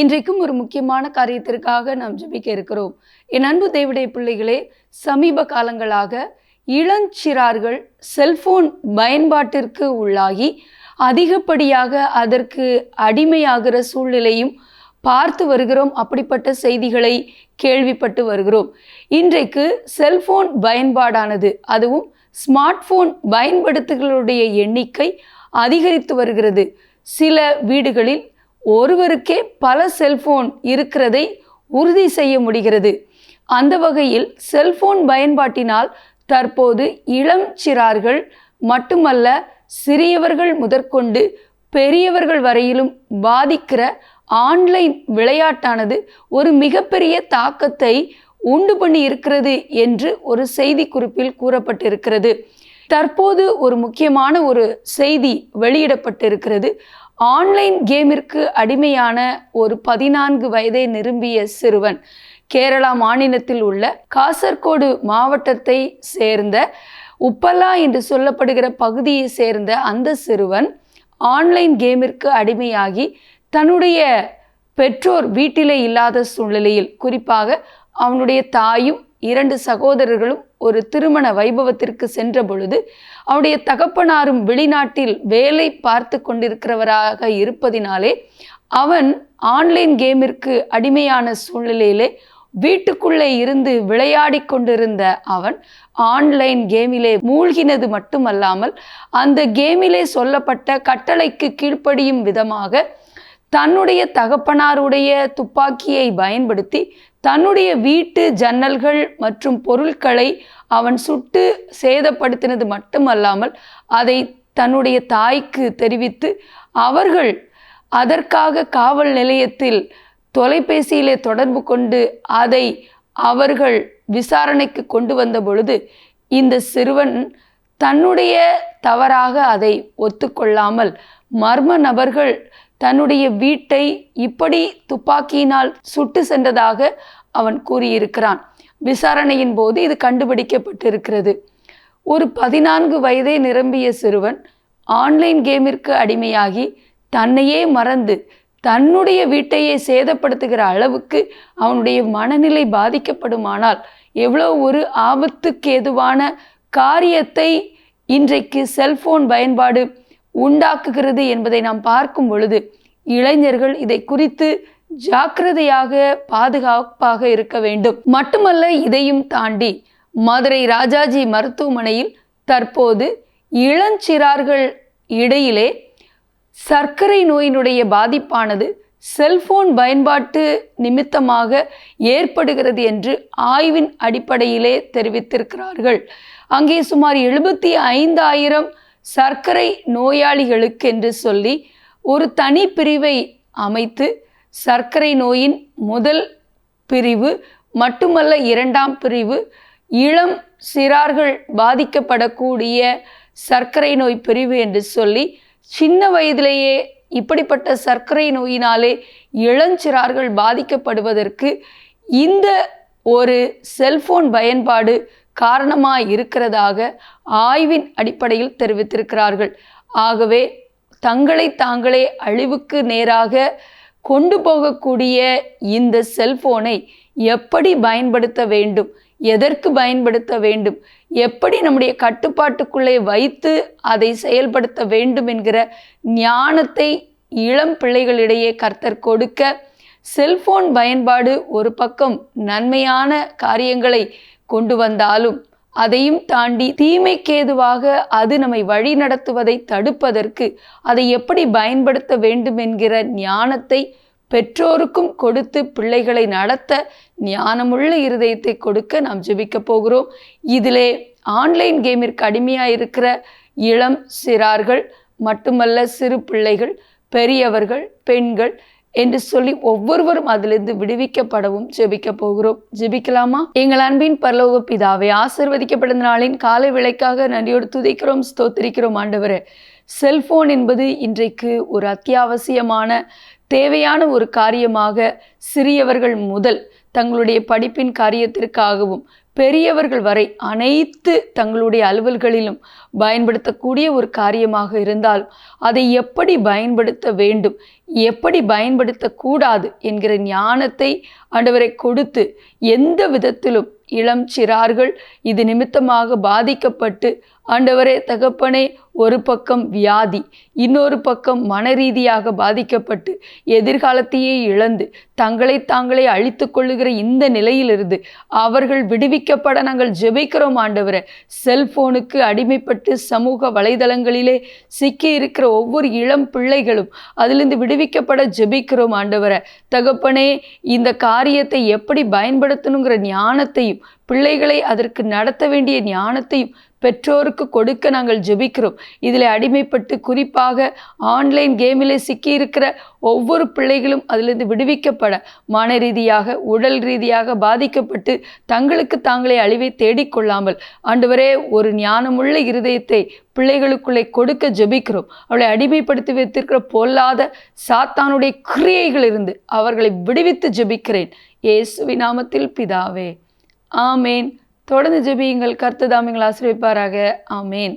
இன்றைக்கும் ஒரு முக்கியமான காரியத்திற்காக நாம் ஜபிக்க இருக்கிறோம். என் அன்பு தேவடைய பிள்ளைகளே சமீப காலங்களாக இளஞ்சிறார்கள் செல்போன் பயன்பாட்டிற்கு உள்ளாகி அதிகப்படியாக அதற்கு அடிமையாகிற சூழ்நிலையும் பார்த்து வருகிறோம். அப்படிப்பட்ட செய்திகளை கேள்விப்பட்டு வருகிறோம். இன்றைக்கு செல்போன் பயன்பாடானது அதுவும் ஸ்மார்ட் ஃபோன் பயன்படுத்துகளுடைய எண்ணிக்கை அதிகரித்து வருகிறது. சில வீடுகளில் ஒருவருக்கே பல செல்போன் இருக்கிறதை உறுதி செய்ய முடிகிறது. அந்த வகையில் செல்போன் பயன்பாட்டினால் தற்போது இளம் சிறார்கள் மட்டுமல்ல சிறியவர்கள் முதற்கொண்டு பெரியவர்கள் வரையிலும் பாதிக்கிற ஆன்லைன் விளையாட்டானது ஒரு மிகப்பெரிய தாக்கத்தை உண்டு பண்ணி இருக்கிறது என்று ஒரு செய்தி குறிப்பில் கூறப்பட்டிருக்கிறது. தற்போது ஒரு முக்கியமான ஒரு செய்தி வெளியிடப்பட்டிருக்கிறது. ஆன்லைன் கேமிற்கு அடிமையான ஒரு பதினான்கு வயதை நிரம்பிய சிறுவன் கேரளா மாநிலத்தில் உள்ள காசர்கோடு மாவட்டத்தை சேர்ந்த உப்பலா என்று சொல்லப்படுகிற பகுதியை சேர்ந்த அந்த சிறுவன் ஆன்லைன் கேமிற்கு அடிமையாகி தன்னுடைய பெற்றோர் வீட்டிலே இல்லாத சூழ்நிலையில் குறிப்பாக அவனுடைய தாயும் இரண்டு சகோதரர்களும் ஒரு திருமண வைபவத்திற்கு சென்ற பொழுது அவருடைய தகப்பனாரும் வெளிநாட்டில் வேலை பார்த்து கொண்டிருக்கிறவராக இருப்பதினாலே அவன் ஆன்லைன் கேமிற்கு அடிமையான சூழ்நிலையிலே வீட்டுக்குள்ளே இருந்து விளையாடி கொண்டிருந்த அவன் ஆன்லைன் கேமிலே மூழ்கினது மட்டுமல்லாமல் அந்த கேமிலே சொல்லப்பட்ட கட்டளைக்கு கீழ்ப்படியும் விதமாக தன்னுடைய தகப்பனாருடைய துப்பாக்கியை பயன்படுத்தி தன்னுடைய வீட்டு ஜன்னல்கள் மற்றும் பொருட்களை அவன் சுட்டு சேதப்படுத்தினது மட்டுமல்லாமல் அதை தன்னுடைய தாய்க்கு தெரிவித்து அவர்கள் அதற்காக காவல் நிலையத்தில் தொலைபேசியிலே தொடர்பு கொண்டு அதை அவர்கள் விசாரணைக்கு கொண்டு வந்த பொழுது இந்த சிறுவன் தன்னுடைய தவறாக அதை ஒத்துக்கொள்ளாமல் மர்ம நபர்கள் தன்னுடைய வீட்டை இப்படி துப்பாக்கியினால் சுட்டு சென்றதாக அவன் கூறியிருக்கிறான். விசாரணையின் போது இது கண்டுபிடிக்கப்பட்டிருக்கிறது. ஒரு பதினான்கு வயதை நிரம்பிய சிறுவன் ஆன்லைன் கேமிற்கு அடிமையாகி தன்னையே மறந்து தன்னுடைய வீட்டையே சேதப்படுத்துகிற அளவுக்கு அவனுடைய மனநிலை பாதிக்கப்படுமானால் எவ்வளோ ஒரு ஆபத்துக்கு ஏதுவான காரியத்தை இன்றைக்கு செல்போன் பயன்பாடு உண்டாக்குகிறது என்பதை நாம் பார்க்கும் பொழுது இளைஞர்கள் இதை குறித்து ஜாக்கிரதையாக பாதுகாப்பாக இருக்க வேண்டும். மட்டுமல்ல இதையும் தாண்டி மதுரை ராஜாஜி மருத்துவமனையில் தற்போது இளஞ்சிறார்கள் இடையிலே சர்க்கரை நோயினுடைய பாதிப்பானது செல்போன் பயன்பாட்டு நிமித்தமாக ஏற்படுகிறது என்று ஆய்வின் அடிப்படையிலே தெரிவித்திருக்கிறார்கள். அங்கே சுமார் எழுபத்தி ஐந்தாயிரம் சர்க்கரை நோயாளிகளுக்கு என்று சொல்லி ஒரு தனி பிரிவை அமைத்து சர்க்கரை நோயின் முதல் பிரிவு மட்டுமல்ல இரண்டாம் பிரிவு இளம் சிறார்கள் பாதிக்கப்படக்கூடிய சர்க்கரை நோய் பிரிவு என்று சொல்லி சின்ன வயதிலேயே இப்படிப்பட்ட சர்க்கரை நோயினாலே இளஞ்சிறார்கள் பாதிக்கப்படுவதற்கு இந்த ஒரு செல்போன் பயன்பாடு காரணமாக இருக்கிறதாக ஆய்வின் அடிப்படையில் தெரிவித்திருக்கிறார்கள். ஆகவே தங்களை தாங்களே அழிவுக்கு நேராக கொண்டு போகக்கூடிய இந்த செல்போனை எப்படி பயன்படுத்த வேண்டும்? எதற்கு பயன்படுத்த வேண்டும்? எப்படி நம்முடைய கட்டுப்பாட்டுக்குள்ளே வைத்து அதை செயல்படுத்த வேண்டும் என்கிற ஞானத்தை இளம் பிள்ளைகளிடையே கர்த்தர் கொடுக்க செல்போன் பயன்பாடு ஒரு பக்கம் நன்மையான காரியங்களை கொண்டு வந்தாலும் அதையும் தாண்டி தீமைக்கேதுவாக அது நம்மை வழி நடத்துவதை தடுப்பதற்கு அதை எப்படி பயன்படுத்த வேண்டும் என்கிற ஞானத்தை பெற்றோருக்கும் கொடுத்து பிள்ளைகளை நடத்த ஞானமுள்ள இருதயத்தை கொடுக்க நாம் ஜெபிக்க போகிறோம். இதிலே ஆன்லைன் கேமிற்கு அடிமையாக இருக்கிற இளம் சிறார்கள் மட்டுமல்ல சிறு பிள்ளைகள் பெரியவர்கள் பெண்கள் என்று சொல்லி ஒவ்வொருவரும் அதிலிருந்து விடுவிக்கப்படவும் ஜெபிக்க போகிறோம். ஜெபிக்கலாமா? எங்கள் அன்பின் பரலோக பிதாவை ஆசிர்வதிக்கப்பட்ட நாளின் காலை விளைக்காக நன்றியோடு துதிக்கிறோம் ஸ்தோத்திரிக்கிறோம் ஆண்டவரே. செல்போன் என்பது இன்றைக்கு ஒரு அத்தியாவசியமான தேவையான ஒரு காரியமாக சிறியவர்கள் முதல் தங்களுடைய படிப்பின் காரியத்திற்காகவும் பெரியவர்கள் வரை அனைத்து தங்களுடைய அலுவல்களிலும் பயன்படுத்தக்கூடிய ஒரு காரியமாக இருந்தால் அதை எப்படி பயன்படுத்த வேண்டும் எப்படி பயன்படுத்தக்கூடாது என்கிற ஞானத்தை ஆண்டவரை கொடுத்து எந்த விதத்திலும் இளம் சிறார்கள் இது நிமித்தமாக பாதிக்கப்பட்டு ஆண்டவரே தகப்பனே ஒரு பக்கம் வியாதி இன்னொரு பக்கம் மனரீதியாக பாதிக்கப்பட்டு எதிர்காலத்தையே இழந்து தங்களை தாங்களே அழித்து கொள்ளுகிற இந்த நிலையிலிருந்து அவர்கள் விடுவிக்கப்பட நாங்கள் ஜெபிக்கிறோம் ஆண்டவரை. செல்போனுக்கு அடிமைப்பட்டு சமூக வலைதளங்களிலே சிக்கி இருக்கிற ஒவ்வொரு இளம் பிள்ளைகளும் அதிலிருந்து விடுவிக்கப்பட ஜெபிக்கிறோம் ஆண்டவரை. தகப்பனே இந்த காரியத்தை எப்படி பயன்படுத்தணுங்கிற ஞானத்தையும் பிள்ளைகளை அதற்கு நடத்த வேண்டிய ஞானத்தையும் பெற்றோருக்கு கொடுக்க நாங்கள் ஜெபிக்கிறோம். இதில் அடிமைப்பட்டு குறிப்பாக ஆன்லைன் கேமிலே சிக்கியிருக்கிற ஒவ்வொரு பிள்ளைகளும் அதிலிருந்து விடுவிக்கப்பட மன ரீதியாக உடல் ரீதியாக பாதிக்கப்பட்டு தங்களுக்கு தாங்களே அழிவை தேடிக்கொள்ளாமல் ஆண்டவரே ஒரு ஞானமுள்ள இருதயத்தை பிள்ளைகளுக்குள்ளே கொடுக்க ஜெபிக்கிறோம். அவளை அடிமைப்படுத்தி வைத்திருக்கிற பொல்லாத சாத்தானுடைய கிரியைகளிலிருந்து அவர்களை விடுவித்து ஜெபிக்கிறேன். இயேசுவி நாமத்தில் பிதாவே. ஆமேன். தொடர்ந்து ஜெபியுங்கள் கர்த்ததாமிங்கள் ஆசிரியப்பாராக ஆமேன்.